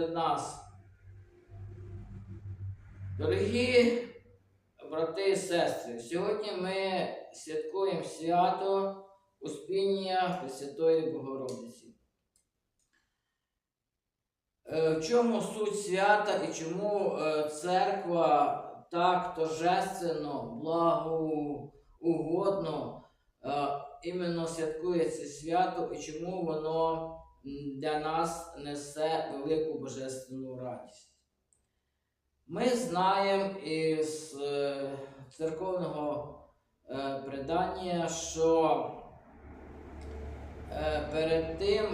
нас. Дорогі брати і сестри, сьогодні ми святкуємо свято Успіння Пресвятої Богородиці. Е, В чому суть свята і чому е, церква так торжественно, благоугодно е, іменно святкує це свято і чому воно для нас несе велику божественну радість? Ми знаємо із е, церковного е, предання, що е, перед тим,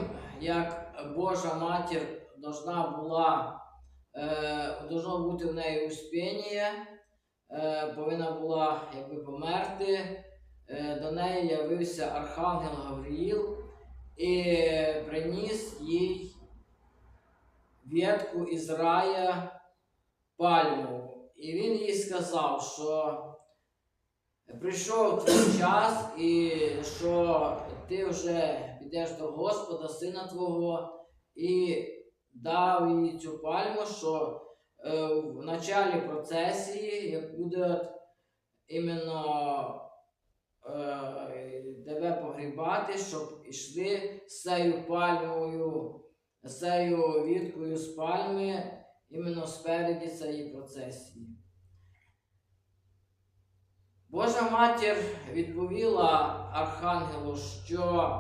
як Божа матір должна була, должно бути в неї успіння, повинна була якби померти, до неї явився Архангел Гавриїл і приніс їй ветку із рая пальму. І він їй сказав, що прийшов твій час, і що ти вже підеш до Господа, сина Твого, і дав їй цю пальму, що е, в началі процесії, як буде іменно е, тебе погрібати, щоб йшли з цією пальмою, з цією віткою з пальми іменно спереді цієї процесії. Божа матір відповіла Архангелу, що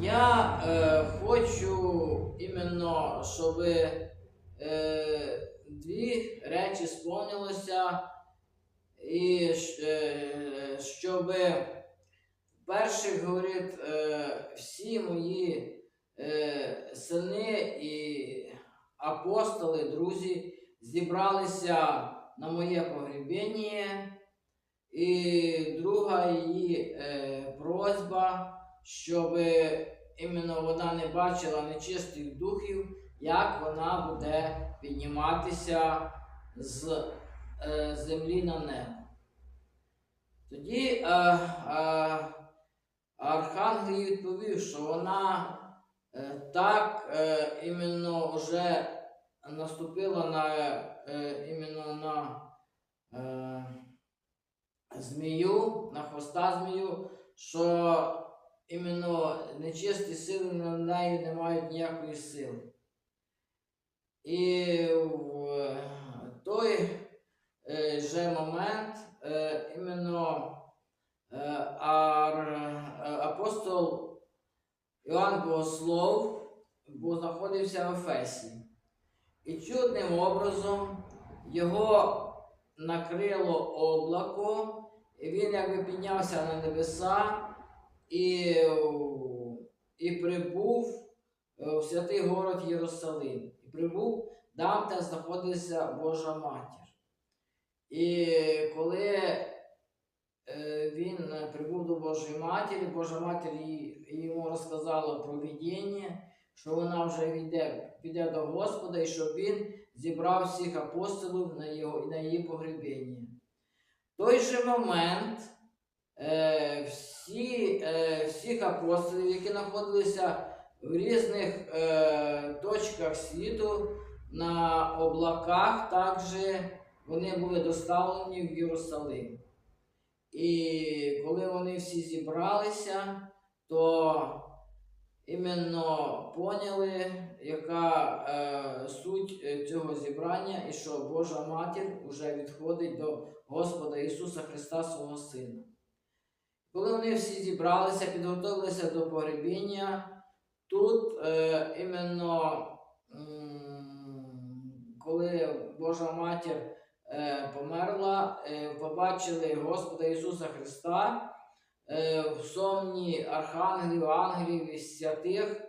я е, хочу іменно, щоб е, дві речі сповнилося, і е, щоб перших говорить, е, всі мої е, сини і апостоли, друзі, зібралися на моє погребіння. І друга її е, просьба, щоб іменно вона не бачила нечистих духів, як вона буде підніматися з землі на небо. Тоді Архангел відповів, що вона е, так е, іменно вже наступила на е, іменно на змію, на хвоста змію, що іменно нечисті сили на неї не мають ніякої сили. І в той е, же момент е, іменно е, ар, е, апостол Іоанн Богослов бо знаходився Ефесі. І чудним образом його накрило облако, і він якби піднявся на небеса і, і прибув е, в святий город Єрусалим. І прибув там, де знаходиться Божа матір. І коли е, він прибув до Божої матері, Божа матір йому розказала про видіння, що вона вже йде, піде до Господа і щоб він зібрав всіх апостолів на, його, на її погребіння. В той же момент е, всі, е, всіх апостолів, які знаходилися в різних е, точках світу, на облаках, також вони були доставлені в Єрусалим. І коли вони всі зібралися, то іменно поняли, яка е, суть е, цього зібрання, і що Божа матір вже відходить до Господа Ісуса Христа, свого Сина. Коли вони всі зібралися, підготовилися до погребіння, тут е, іменно м, коли Божа матір е, померла, е, побачили Господа Ісуса Христа е, в сомні архангелів, ангелів і святих,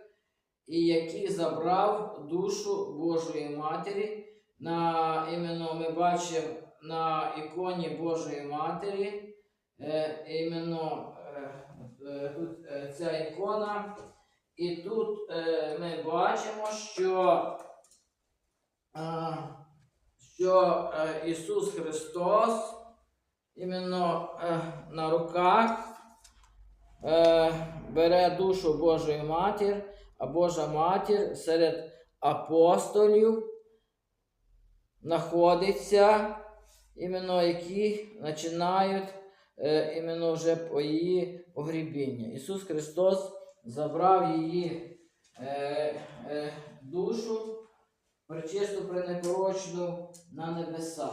і який забрав душу Божої Матері. На, іменно ми бачимо на іконі Божої Матері. Е, іменно е, е, е, ця ікона. І тут е, ми бачимо, що, е, що е, Ісус Христос іменно е, на руках е, бере душу Божої Матір, а Божа матір серед апостолів знаходиться, іменно які починають е, іменно вже по її погрібіння. Ісус Христос забрав її е, е, душу, причисту пренепорочну на небеса.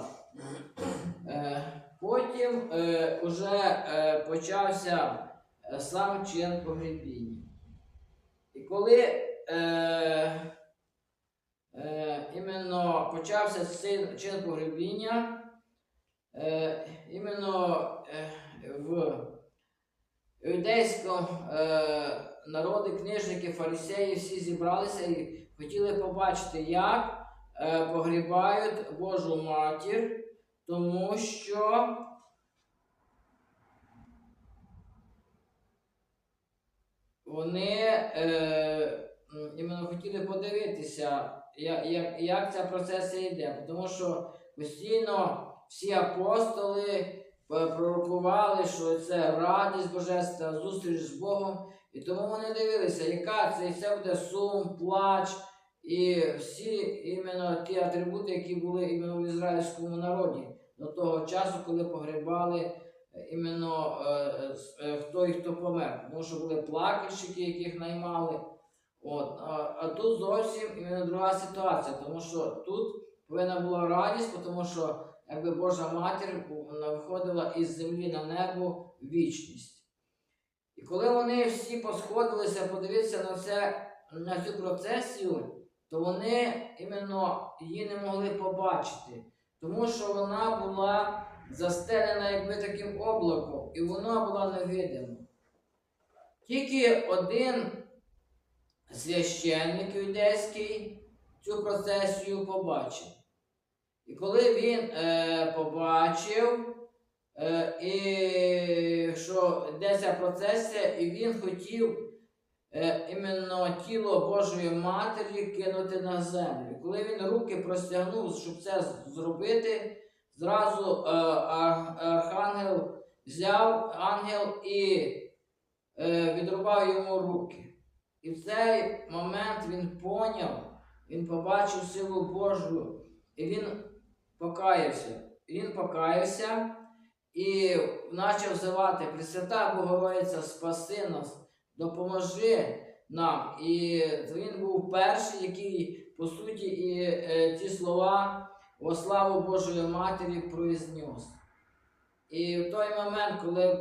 Е, потім е, уже е, почався сам чин погребіння. І коли е, е, іменно почався цей чин погребіння, е, іменно е, в іудейському е, народи, книжники, фарисеї всі зібралися і хотіли побачити, як е, погрібають Божу матір, тому що вони е, іменно хотіли подивитися, як, як, як ця процесія йде. Тому що постійно всі апостоли е, пророкували, що це радість божественна, зустріч з Богом. І тому вони дивилися, яка це і все буде сум, плач і всі іменно ті атрибути, які були іменно в ізраїльському народі до того часу, коли погребали іменно е, е, е, хто і хто помер. Тому що були плакальщики, яких наймали. От, а, а тут зовсім іменно друга ситуація, тому що тут повинна була радість, тому що якби Божа матір виходила із землі на небо вічність. І коли вони всі посходилися подивитися на це, на цю процесію, то вони іменно її не могли побачити, тому що вона була застелена якби таким облаком, і вона була невидима. Тільки один священник юдейський цю процесію побачив. І коли він е, побачив, е, і що йдеться процесія, і він хотів е, іменно тіло Божої Матері кинути на землю. Коли він руки простягнув, щоб це зробити, зразу е, архангел взяв ангел і е, відрубав йому руки. І в цей момент він поняв, він побачив силу Божу, і він покаявся. І він покаявся і почав взивати Пресвята Богородиця, спаси нас, допоможи нам. І він був перший, який, по суті, і е, ці слова во славу Божої Матері произнес. І в той момент, коли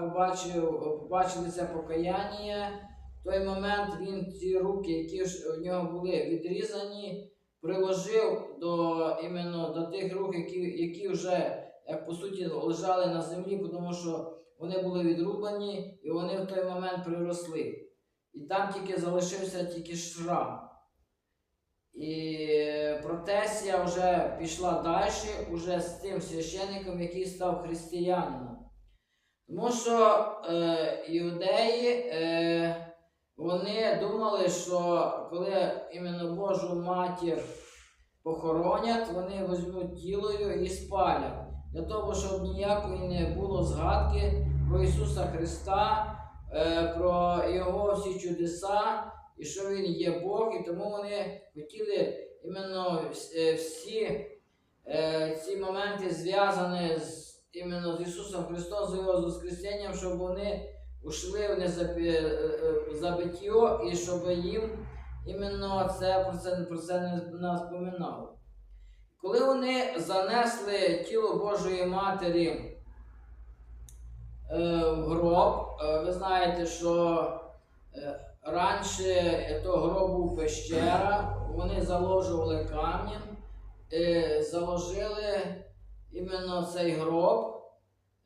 побачив, побачили це покаяння, в той момент він ці руки, які у нього були відрізані, приложив до, іменно до тих рук, які, які вже, як по суті, лежали на землі, тому що вони були відрубані і вони в той момент приросли. І там тільки залишився тільки шрам. І протесія вже пішла далі, уже з тим священником, який став християнином. Тому що е, іудеї е, вони думали, що коли іменно Божу матір похоронять, вони візьмуть тілою і спалять. Для того, щоб ніякої не було згадки про Ісуса Христа, е, про Його всі чудеса, і що Він є Бог, і тому вони хотіли іменно е, всі е, ці моменти зв'язані з іменно з Ісусом Христом, з Його Воскресенням, щоб вони ушли в незапі- е, е, і щоб їм іменно це про це, про це не напоминало. Коли вони занесли тіло Божої Матері в гроб, ви знаєте, що раніше то гроб був пещера, вони заложували камінь, е, заложили іменно цей гроб.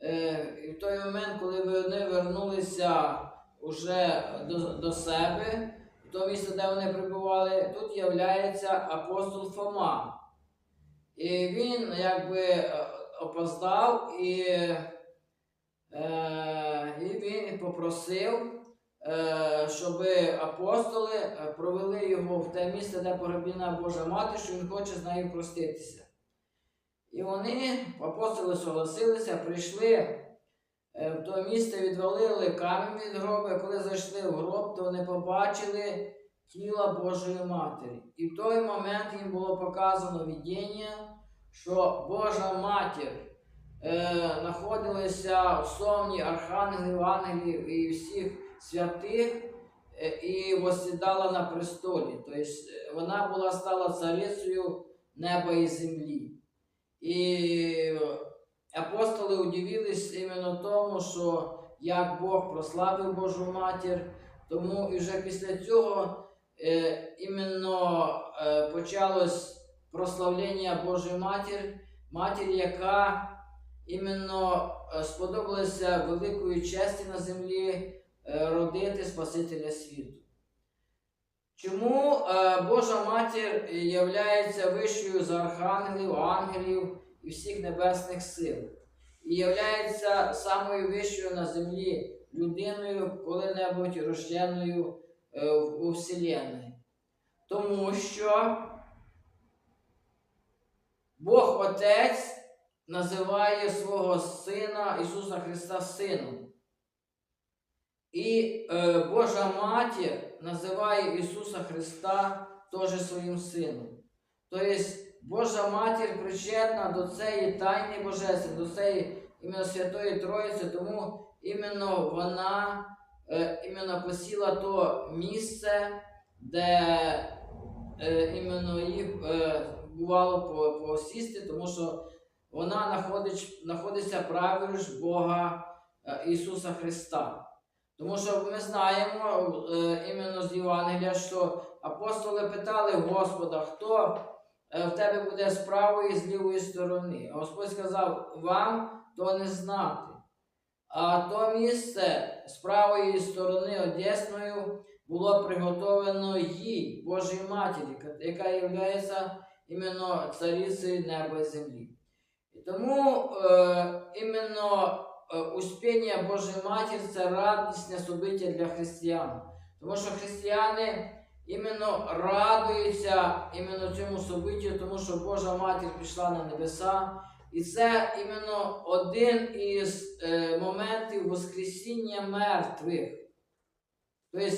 Е, і в той момент, коли вони вернулися уже до, до себе, то місце, де вони прибували, тут являється апостол Фома. І він якби е, опоздав і, і він попросив, щоб апостоли е, провели його в те місце, де погребіна Божа Мати, що він хоче з нею проститися. І вони, апостоли, согласилися, прийшли е, в то місце, відвалили камінь від гроба. Коли зайшли в гроб, то вони побачили тіла Божої Матері. І в той момент їм було показано видіння, що Божа Матір е, в совні архангелів, ангелів і всіх святих е, і восідала на престолі. Тобто е, вона була стала царицею неба і землі. І апостоли удивились іменно тому, що як Бог прославив Божу матір, тому і вже після цього е, іменно е, почалось прославлення Божої матір, матір, яка іменно е, сподобалася великої честі на землі родити Спасителя світу. Чому е, Божа матір являється вищою за архангелів, ангелів і всіх небесних сил? І являється самою вищою на землі людиною, коли-небудь рожденою е, у Вселенной. Тому що Бог Отець називає свого Сина Ісуса Христа Сином. І е, Божа Матір називає Ісуса Христа теж своїм сином. Тобто Божа Матір причетна до цієї тайни Божественної, до цієї іменно Святої Троїці, тому іменно вона е, іменно посіла то місце, де е, іменно їй е, бувало посісти, тому що вона знаходить, знаходиться праворуч Бога е, Ісуса Христа. Тому що ми знаємо е, іменно з Євангелія, що апостоли питали Господа, хто е, в тебе буде з правої і з лівої сторони. А Господь сказав, вам то не знати. А то місце з правої сторони Одесною було приготовлено їй, Божій Матері, яка є іменно царицею неба і землі. І тому е, іменно успіння Божої Матері це радісне собиття для християн. Тому що християни іменно радуються іменно цьому собиттю, тому що Божа Матір пішла на небеса. І це іменно один із е, моментів Воскресіння мертвих. Тобто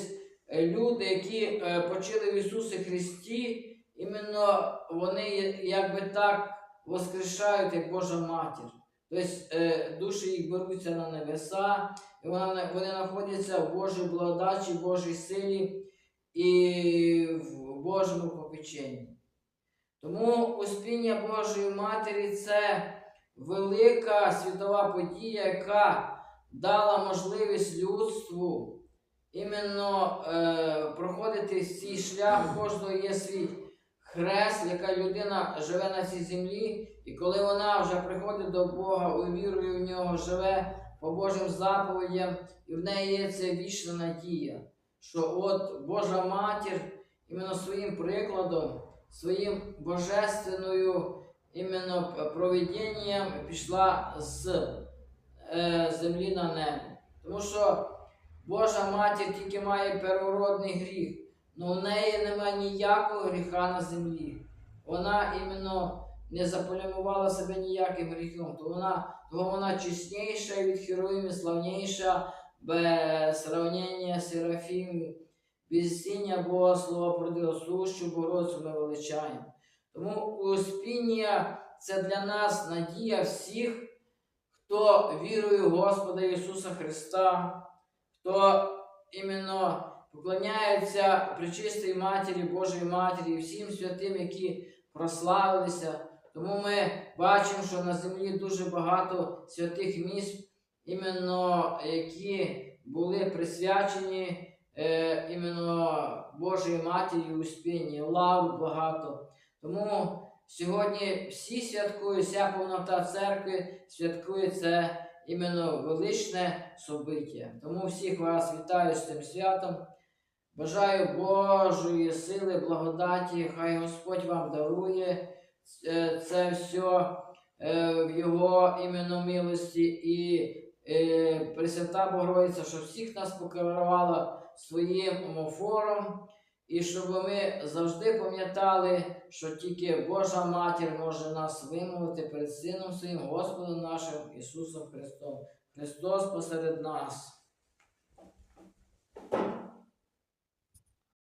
е, люди, які е, почили в Ісусі Христі, іменно вони якби так воскрешають, як Божа Матір. Тобто е, душі їх беруться на небеса, і вона- вони знаходяться в Божій благодачі, Божій силі і в Божому попеченні. Тому успіння Божої Матері це велика світова подія, яка дала можливість людству іменно е, проходити цей шлях, кожного є свій хрест, яка людина живе на цій землі, і коли вона вже приходить до Бога, увірує в нього, живе по Божим заповідям, і в неї є ця вічна надія, що от Божа Матір іменно своїм прикладом, своїм божественною іменно проведінням пішла з е, землі на небо. Тому що Божа матір тільки має первородний гріх, але в неї немає ніякого гріха на землі. Вона іменно не заполямувала себе ніяким гріхом, то вона, того вона чесніша від хероїмів, славніша, без сравнення Серафімів, без сіння Бога Слова продила сущу Богородицю ми величаємо. Тому успіння це для нас надія всіх, хто вірує в Господа Ісуса Христа, хто іменно поклоняється причистій Матері, Божій Матері всім святим, які прославилися. Тому ми бачимо, що на землі дуже багато святих місць, іменно які були присвячені е, іменно Божій Матері Успінні, лав багато. Тому сьогодні всі святкують, вся повнота церкви святкує це іменно величне собиття. Тому всіх вас вітаю з цим святом. Бажаю Божої сили, благодаті, хай Господь вам дарує е, це все в Його іменно милості і е, Пресвята Богородиця, щоб всіх нас покерувала своїм омофором, і щоб ми завжди пам'ятали, що тільки Божа Матір може нас вимовити перед Сином Своїм, Господом нашим Ісусом Христом. Христос посеред нас.